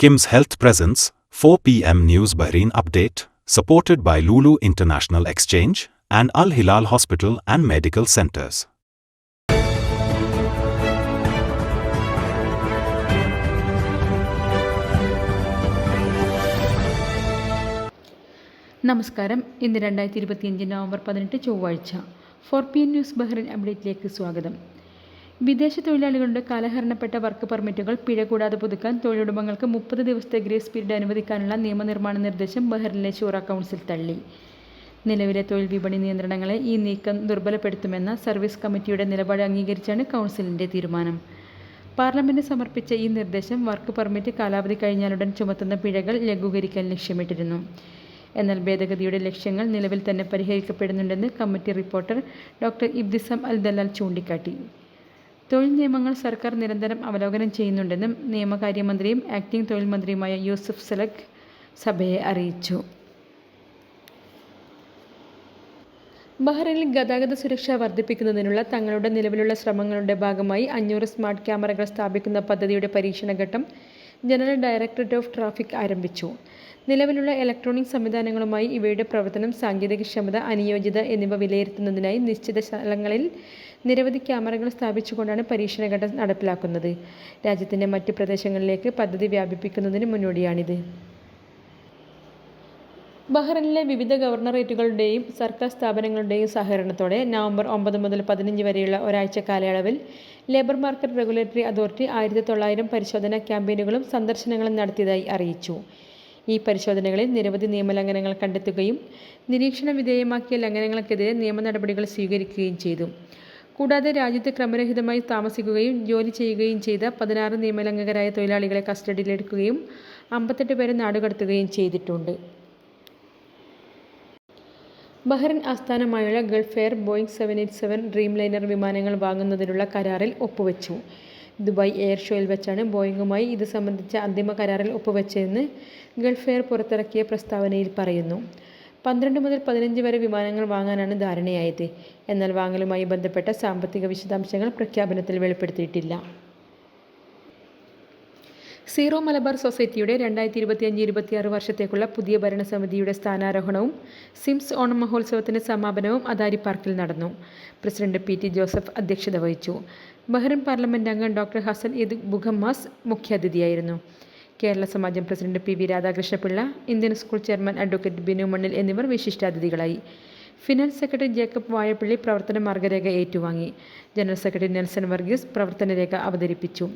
Kim's Health Presence, 4 p.m. News Bahrain Update, supported by Lulu International Exchange and Al Hilal Hospital and Medical Centers. നമസ്കാരം ഇന്ന് രണ്ടായിരത്തി ഇരുപത്തിയഞ്ച് November പതിനെട്ട് ചൊവ്വാഴ്ച four P N news Bahrain അപ്ഡേറ്റിലേക്ക് സ്വാഗതം വിദേശ തൊഴിലാളികളുടെ കാലഹരണപ്പെട്ട വർക്ക് പെർമിറ്റുകൾ പിഴ കൂടാതെ പുതുക്കാൻ തൊഴിലുടമകൾക്ക് മുപ്പത് ദിവസത്തെ ഗ്രേസ് പീരീഡ് അനുവദിക്കാനുള്ള നിയമനിർമ്മാണ നിർദ്ദേശം ബഹ്റിനിലെ ഷൂറ കൗൺസിൽ തള്ളി. നിലവിലെ തൊഴിൽ വിപണി നിയന്ത്രണങ്ങളെ ഈ നീക്കം ദുർബലപ്പെടുത്തുമെന്ന സർവീസ് കമ്മിറ്റിയുടെ നിലപാട് അംഗീകരിച്ചാണ് കൗൺസിലിന്റെ തീരുമാനം. പാർലമെന്റ് സമർപ്പിച്ച ഈ നിർദ്ദേശം വർക്ക് പെർമിറ്റ് കാലാവധി കഴിഞ്ഞാലുടൻ ചുമത്തുന്ന പിഴകൾ ലഘൂകരിക്കാൻ ലക്ഷ്യമിട്ടിരുന്നു. എന്നാൽ ഭേദഗതിയുടെ ലക്ഷ്യങ്ങൾ നിലവിൽ തന്നെ പരിഹരിക്കപ്പെടുന്നുണ്ടെന്ന് committee reporter doctor Ibtisam al Dalal ചൂണ്ടിക്കാട്ടി. തൊഴിൽ നിയമങ്ങൾ സർക്കാർ നിരന്തരം അവലോകനം ചെയ്യുന്നുണ്ടെന്നും നിയമകാര്യമന്ത്രിയും ആക്ടിംഗ് തൊഴിൽ മന്ത്രിയുമായ യൂസഫ് സലഖ് സഭയെ അറിയിച്ചു. ബഹ്റൈനിൽ ഗതാഗത സുരക്ഷ വർദ്ധിപ്പിക്കുന്നതിനുള്ള തങ്ങളുടെ നിലവിലുള്ള ശ്രമങ്ങളുടെ ഭാഗമായി അഞ്ഞൂറ് സ്മാർട്ട് ക്യാമറകൾ സ്ഥാപിക്കുന്ന പദ്ധതിയുടെ പരീക്ഷണഘട്ടം ജനറൽ ഡയറക്ടറേറ്റ് ഓഫ് ട്രാഫിക് ആരംഭിച്ചു. നിലവിലുള്ള ഇലക്ട്രോണിക് സംവിധാനങ്ങളുമായി ഇവയുടെ പ്രവർത്തനം സാങ്കേതികക്ഷമത അനുയോജ്യത എന്നിവ വിലയിരുത്തുന്നതിനായി നിശ്ചിത സ്ഥലങ്ങളിൽ നിരവധി ക്യാമറകൾ സ്ഥാപിച്ചുകൊണ്ടാണ് പരീക്ഷണഘട്ടം നടപ്പിലാക്കുന്നത്. രാജ്യത്തിന്റെ മറ്റ് പ്രദേശങ്ങളിലേക്ക് പദ്ധതി വ്യാപിപ്പിക്കുന്നതിന് മുന്നോടിയാണിത്. ബഹ്റൈനിലെ വിവിധ ഗവർണറേറ്റുകളുടെയും സർക്കാർ സ്ഥാപനങ്ങളുടെയും സഹകരണത്തോടെ നവംബർ ഒമ്പത് മുതൽ പതിനഞ്ച് വരെയുള്ള ഒരാഴ്ച കാലയളവിൽ ലേബർ മാർക്കറ്റ് റെഗുലേറ്ററി അതോറിറ്റി ആയിരത്തി തൊള്ളായിരം പരിശോധനാ ക്യാമ്പയിനുകളും സന്ദർശനങ്ങളും നടത്തിയതായി അറിയിച്ചു. ഈ പരിശോധനകളിൽ നിരവധി നിയമലംഘനങ്ങൾ കണ്ടെത്തുകയും നിരീക്ഷണ വിധേയമാക്കിയ ലംഘനങ്ങൾക്കെതിരെ നിയമ നടപടികൾ സ്വീകരിക്കുകയും ചെയ്തു. കൂടാതെ രാജ്യത്ത് ക്രമരഹിതമായി താമസിക്കുകയും ജോലി ചെയ്യുകയും ചെയ്ത പതിനാറ് നിയമലംഘകരായ തൊഴിലാളികളെ കസ്റ്റഡിയിലെടുക്കുകയും അമ്പത്തെട്ട് പേരെ നാടുകടത്തുകയും ചെയ്തിട്ടുണ്ട്. ബഹ്റിൻ ആസ്ഥാനമായുള്ള Gulf Air Boeing seven eight seven Dreamliner വിമാനങ്ങൾ വാങ്ങുന്നതിനുള്ള കരാറിൽ ഒപ്പുവെച്ചു. ദുബായ് എയർ ഷോയിൽ വെച്ചാണ് ബോയിങ്ങുമായി ഇത് സംബന്ധിച്ച അന്തിമ കരാറിൽ ഒപ്പുവെച്ചതെന്ന് ഗൾഫ് എയർ പുറത്തിറക്കിയ പ്രസ്താവനയിൽ പറയുന്നു. പന്ത്രണ്ട് മുതൽ പതിനഞ്ച് വരെ വിമാനങ്ങൾ വാങ്ങാനാണ് ധാരണയായത്. എന്നാൽ വാങ്ങലുമായി ബന്ധപ്പെട്ട സാമ്പത്തിക വിശദാംശങ്ങൾ പ്രഖ്യാപനത്തിൽ വെളിപ്പെടുത്തിയിട്ടില്ല. സീറോ മലബാർ സൊസൈറ്റിയുടെ രണ്ടായിരത്തി ഇരുപത്തിയഞ്ച് ഇരുപത്തിയാറ് വർഷത്തേക്കുള്ള പുതിയ ഭരണസമിതിയുടെ സ്ഥാനാരോഹണവും സിംസ് ഓണം മഹോത്സവത്തിന്റെ സമാപനവും അദാരി പാർക്കിൽ നടന്നു. പ്രസിഡന്റ് പി ടി ജോസഫ് അധ്യക്ഷത വഹിച്ചു. ബഹ്റിൻ പാർലമെന്റ് അംഗം doctor Hasan Eid Bukhammas മുഖ്യാതിഥിയായിരുന്നു. Kerala Samajam president P V Radhakrishnapillai Indian school chairman advocate Binu Mannil എന്നിവർ വിശിഷ്ടാതിഥികളായി. ഫിനാൻസ് സെക്രട്ടറി ജേക്കബ് വായപ്പള്ളി പ്രവർത്തന മാർഗരേഖ ഏറ്റുവാങ്ങി. ജനറൽ സെക്രട്ടറി നെൽസൺ വർഗീസ് പ്രവർത്തനരേഖ അവതരിപ്പിച്ചു.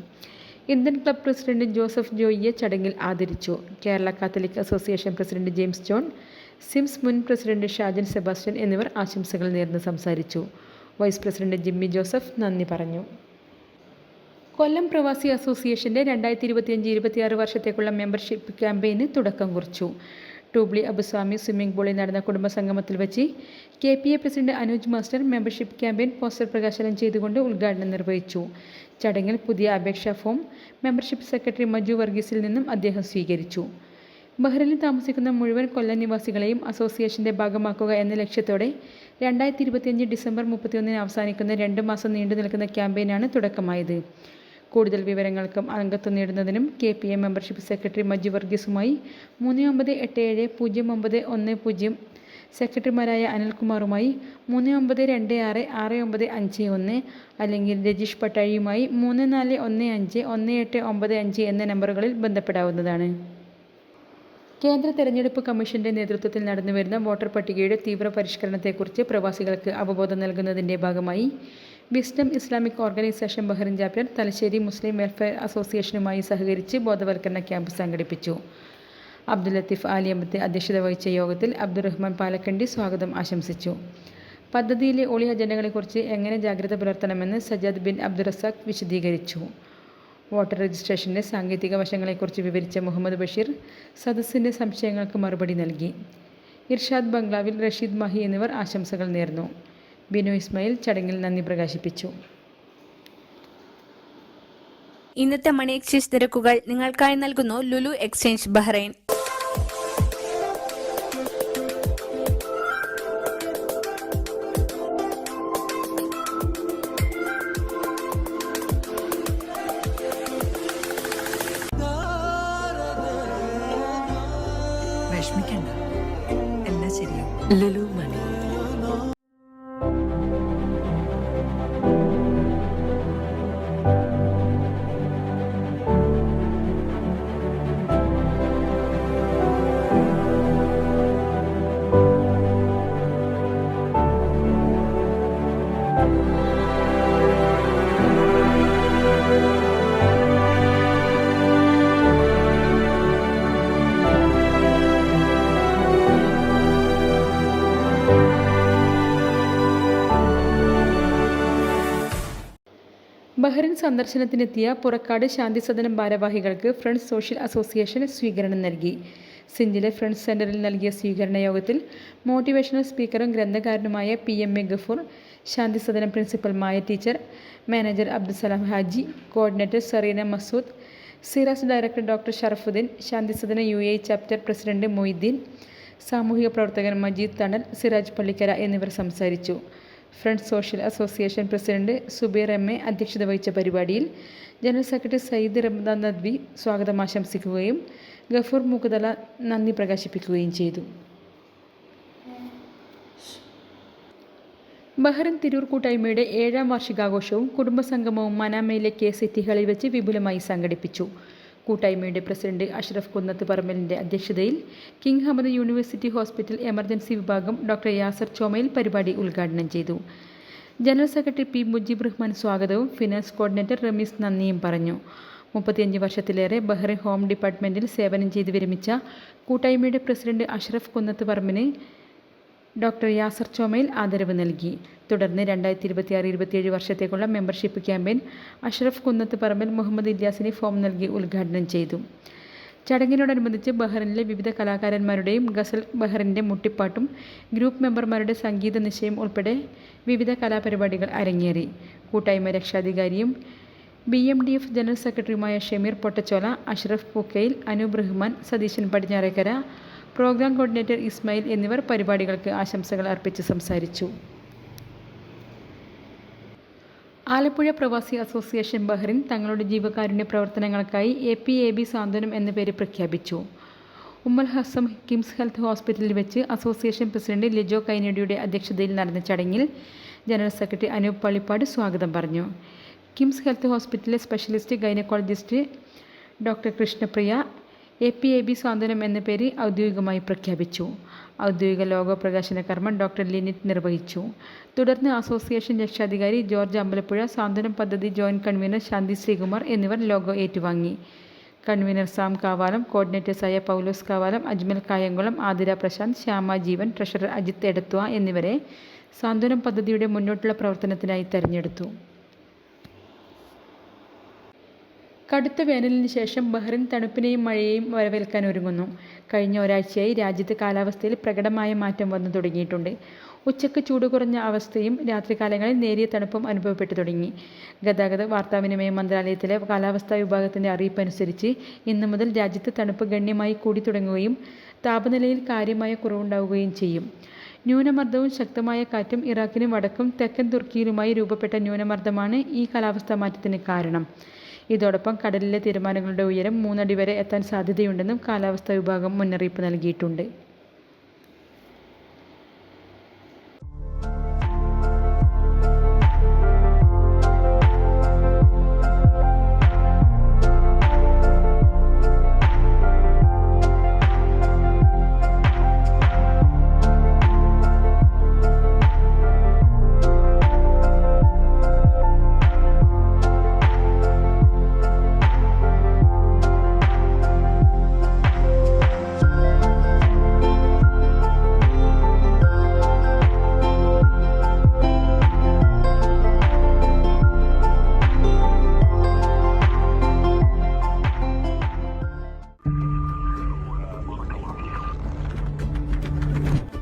ഇന്ത്യൻ ക്ലബ് പ്രസിഡന്റ് ജോസഫ് ജോയിയെ ചടങ്ങിൽ ആദരിച്ചു. Kerala Catholic association president James John Sims മുൻ പ്രസിഡന്റ് ഷാജൻ സെബാസ്റ്റ്യൻ എന്നിവർ ആശംസകൾ നേർന്ന് സംസാരിച്ചു. വൈസ് പ്രസിഡന്റ് ജിമ്മി ജോസഫ് നന്ദി പറഞ്ഞു. കൊല്ലം പ്രവാസി അസോസിയേഷന്റെ രണ്ടായിരത്തി ഇരുപത്തിയഞ്ച് ഇരുപത്തിയാറ് വർഷത്തേക്കുള്ള മെമ്പർഷിപ്പ് ക്യാമ്പയിന് തുടക്കം കുറിച്ചു. ടൂബ്ലി അബുസ്വാമി സ്വിമ്മിംഗ് പൂളിൽ നടന്ന കുടുംബസംഗമത്തിൽ വെച്ച് K P A president Anuj master membership campaign poster പ്രകാശനം ചെയ്തുകൊണ്ട് ഉദ്ഘാടനം നിർവഹിച്ചു. ചടങ്ങിൽ പുതിയ അപേക്ഷാ ഫോം മെമ്പർഷിപ്പ് സെക്രട്ടറി മജു വർഗീസിൽ നിന്നും അദ്ദേഹം സ്വീകരിച്ചു. ബഹ്റിനിൽ താമസിക്കുന്ന മുഴുവൻ കൊല്ലം നിവാസികളെയും അസോസിയേഷന്റെ ഭാഗമാക്കുക എന്ന ലക്ഷ്യത്തോടെ രണ്ടായിരത്തി ഇരുപത്തിയഞ്ച് ഡിസംബർ മുപ്പത്തിയൊന്നിന് അവസാനിക്കുന്ന രണ്ട് മാസം നീണ്ടു നിൽക്കുന്ന ക്യാമ്പയിനാണ് തുടക്കമായത്. കൂടുതൽ വിവരങ്ങൾക്കും അംഗത്വം നേടുന്നതിനും K P A membership secretary Maju വർഗീസുമായി മൂന്ന് ഒമ്പത് എട്ട് ഏഴ് പൂജ്യം ഒമ്പത് ഒന്ന് പൂജ്യം സെക്രട്ടറിമാരായ അനിൽകുമാറുമായി മൂന്ന് ഒമ്പത് രണ്ട് ആറ് ആറ് ഒമ്പത് അഞ്ച് ഒന്ന് അല്ലെങ്കിൽ രജീഷ് പട്ടാഴിയുമായി മൂന്ന് നാല് ഒന്ന് അഞ്ച് ഒന്ന് എട്ട് ഒമ്പത് അഞ്ച് എന്ന നമ്പറുകളിൽ ബന്ധപ്പെടാവുന്നതാണ്. കേന്ദ്ര തെരഞ്ഞെടുപ്പ് കമ്മീഷന്റെ നേതൃത്വത്തിൽ നടന്നുവരുന്ന വോട്ടർ പട്ടികയുടെ തീവ്ര പരിഷ്കരണത്തെക്കുറിച്ച് പ്രവാസികൾക്ക് അവബോധം നൽകുന്നതിന്റെ ഭാഗമായി wisdom Islamic organisation Bahrain chapter Thalassery Muslim welfare അസോസിയേഷനുമായി സഹകരിച്ച് ബോധവൽക്കരണ ക്യാമ്പ് സംഘടിപ്പിച്ചു. അബ്ദുൽ ലത്തീഫ് ആലിയമ്പത്തെ അധ്യക്ഷത വഹിച്ച യോഗത്തിൽ അബ്ദുറഹ്മാൻ പാലക്കണ്ടി സ്വാഗതം ആശംസിച്ചു. പദ്ധതിയിലെ ഒളി അജണ്ടകളെക്കുറിച്ച് എങ്ങനെ ജാഗ്രത പുലർത്തണമെന്ന് സജാദ് ബിൻ അബ്ദുറസാഖ് വിശദീകരിച്ചു. വോട്ടർ രജിസ്ട്രേഷന്റെ സാങ്കേതിക വശങ്ങളെക്കുറിച്ച് വിവരിച്ച മുഹമ്മദ് ബഷീർ സദസ്സിന്റെ സംശയങ്ങൾക്ക് മറുപടി നൽകി. ഇർഷാദ് ബംഗ്ലാവിൽ റഷീദ് മഹി എന്നിവർ ആശംസകൾ നേർന്നു. ബിനു ഇസ്മയിൽ ചടങ്ങിൽ നന്ദി പ്രകാശിപ്പിച്ചു. ഇന്നത്തെ മണി എക്സ്ചേഞ്ച് നിരക്കുകൾ നിങ്ങൾക്കായി നൽകുന്നു ലുലു എക്സ്ചേഞ്ച് ബഹ്റൈൻ. ശരിയാവും ലുലു ബഹ്റിൻ സന്ദർശനത്തിനെത്തിയ പുറക്കാട് ശാന്തിസദനം ഭാരവാഹികൾക്ക് ഫ്രണ്ട്സ് സോഷ്യൽ അസോസിയേഷൻ സ്വീകരണം നൽകി. സിഞ്ചിലെ ഫ്രണ്ട്സ് സെന്ററിൽ നൽകിയ സ്വീകരണ യോഗത്തിൽ മോട്ടിവേഷണൽ സ്പീക്കറും ഗ്രന്ഥകാരനുമായ P M A Gafoor Santhisadanam principal Maya teacher manager Abdussalam Haji coordinator Sareena Masood Siras director doctor Sharafuddeen Santhisadana U A chapter president Moideen സാമൂഹിക പ്രവർത്തകൻ മജീദ് തണൽ സിറാജ് പള്ളിക്കര എന്നിവർ സംസാരിച്ചു. Friends social association president Subeer M A അധ്യക്ഷത വഹിച്ച പരിപാടിയിൽ general secretary Sayyid Ramdan Nadvi സ്വാഗതം ആശംസിക്കുകയും ഗഫൂർ മുഖതല നന്ദി പ്രകാശിപ്പിക്കുകയും ചെയ്തു. ബഹ്റിൻ തിരൂർ കൂട്ടായ്മയുടെ ഏഴാം വാർഷികാഘോഷവും കുടുംബസംഗമവും മനാമയിലെ കെ സിറ്റികളിൽ വെച്ച് വിപുലമായി സംഘടിപ്പിച്ചു. കൂട്ടായ്മയുടെ പ്രസിഡന്റ് അഷ്റഫ് കുന്നത്ത് പറമ്പലിന്റെ അധ്യക്ഷതയിൽ King Hamad University Hospital emergency വിഭാഗം ഡോക്ടർ യാസർ ചോമയിൽ പരിപാടി ഉദ്ഘാടനം ചെയ്തു. General secretary P Mujeeb Rahman സ്വാഗതവും ഫിനാൻസ് കോർഡിനേറ്റർ റമീസ് നന്ദിയും പറഞ്ഞു. മുപ്പത്തിയഞ്ച് വർഷത്തിലേറെ ബഹ്റിൻ ഹോം ഡിപ്പാർട്ട്മെന്റിൽ സേവനം ചെയ്ത് വിരമിച്ച കൂട്ടായ്മയുടെ പ്രസിഡന്റ് അഷ്റഫ് കുന്നത്ത് പറമ്പിന് ഡോക്ടർ യാസർ ചോമയിൽ ആദരവ് നൽകി. തുടർന്ന് രണ്ടായിരത്തി ഇരുപത്തിയാറ് ഇരുപത്തിയേഴ് വർഷത്തേക്കുള്ള മെമ്പർഷിപ്പ് ക്യാമ്പയിൻ അഷ്റഫ് കുന്നത്ത് പറമ്പിൽ മുഹമ്മദ് ഇല്യാസിന് ഫോം നൽകി ഉദ്ഘാടനം ചെയ്തു. ചടങ്ങിനോടനുബന്ധിച്ച് ബഹ്റിനിലെ വിവിധ കലാകാരന്മാരുടെയും ഗസൽ ബഹ്റിന്റെ മുട്ടിപ്പാട്ടും ഗ്രൂപ്പ് മെമ്പർമാരുടെ സംഗീത നിശ്ചയം ഉൾപ്പെടെ വിവിധ കലാപരിപാടികൾ അരങ്ങേറി. കൂട്ടായ്മ രക്ഷാധികാരിയും B M D F general സെക്രട്ടറിയുമായ ഷമീർ പൊട്ടച്ചോല അഷ്റഫ് പൂക്കയിൽ അനൂപ് റഹ്മാൻ സതീശൻ പടിഞ്ഞാറേക്കര പ്രോഗ്രാം കോർഡിനേറ്റർ ഇസ്മായിൽ എന്നിവർ പരിപാടികൾക്ക് ആശംസകൾ അർപ്പിച്ച് സംസാരിച്ചു. ആലപ്പുഴ പ്രവാസി അസോസിയേഷൻ ബഹ്റിൻ തങ്ങളുടെ ജീവകാരുണ്യ പ്രവർത്തനങ്ങൾക്കായി A P A B Santhwanam എന്ന പേര് പ്രഖ്യാപിച്ചു. ഉമ്മൽ ഹസം കിംസ് ഹെൽത്ത് ഹോസ്പിറ്റലിൽ വെച്ച് അസോസിയേഷൻ പ്രസിഡന്റ് ലിജോ കൈനഡിയുടെ അധ്യക്ഷതയിൽ നടന്ന ചടങ്ങിൽ ജനറൽ സെക്രട്ടറി അനൂപ് പള്ളിപ്പാട് സ്വാഗതം പറഞ്ഞു. കിംസ് ഹെൽത്ത് ഹോസ്പിറ്റലിലെ specialist gynaecologist doctor Krishnapriya A P A B Swathanthryam എന്ന പേര് ഔദ്യോഗികമായി പ്രഖ്യാപിച്ചു. ഔദ്യോഗിക ലോഗോ പ്രകാശന കർമ്മം ഡോക്ടർ ലിനിറ്റ് നിർവഹിച്ചു. തുടർന്ന് അസോസിയേഷൻ രക്ഷാധികാരി ജോർജ് അമ്പലപ്പുഴ സാന്ത്വനം പദ്ധതി ജോയിന്റ് കൺവീനർ ശാന്തി ശ്രീകുമാർ എന്നിവർ ലോഗോ ഏറ്റുവാങ്ങി. കൺവീനർ സാം കാവാലം കോർഡിനേറ്റേഴ്സായ പൗലോസ് കാവാലം അജ്മൽ കായംകുളം ആതിര പ്രശാന്ത് ശ്യാമ ജീവൻ ട്രഷറർ അജിത് എടത്വ എന്നിവരെ സാന്ത്വനം പദ്ധതിയുടെ മുന്നോട്ടുള്ള പ്രവർത്തനത്തിനായി തെരഞ്ഞെടുത്തു. കടുത്ത വേനലിന് ശേഷം ബഹ്റിൻ തണുപ്പിനെയും മഴയെയും വരവേൽക്കാൻ ഒരുങ്ങുന്നു. കഴിഞ്ഞ ഒരാഴ്ചയായി രാജ്യത്ത് കാലാവസ്ഥയിൽ പ്രകടമായ മാറ്റം വന്നു തുടങ്ങിയിട്ടുണ്ട്. ഉച്ചയ്ക്ക് ചൂട് കുറഞ്ഞ അവസ്ഥയും രാത്രികാലങ്ങളിൽ നേരിയ തണുപ്പും അനുഭവപ്പെട്ടു തുടങ്ങി. ഗതാഗത വാർത്താവിനിമയ മന്ത്രാലയത്തിലെ കാലാവസ്ഥാ വിഭാഗത്തിന്റെ അറിയിപ്പ് അനുസരിച്ച് ഇന്നു മുതൽ രാജ്യത്ത് തണുപ്പ് ഗണ്യമായി കൂടി തുടങ്ങുകയും താപനിലയിൽ കാര്യമായ കുറവുണ്ടാവുകയും ചെയ്യും. ന്യൂനമർദ്ദവും ശക്തമായ കാറ്റും ഇറാഖിനും വടക്കും തെക്കൻ തുർക്കിയിലുമായി രൂപപ്പെട്ട ന്യൂനമർദ്ദമാണ് ഈ കാലാവസ്ഥാ മാറ്റത്തിന് കാരണം. ഇതോടൊപ്പം കടലിലെ തീരുമാനങ്ങളുടെ ഉയരം മൂന്നടി വരെ എത്താൻ സാധ്യതയുണ്ടെന്നും കാലാവസ്ഥാ വിഭാഗം മുന്നറിയിപ്പ് നൽകിയിട്ടുണ്ട്.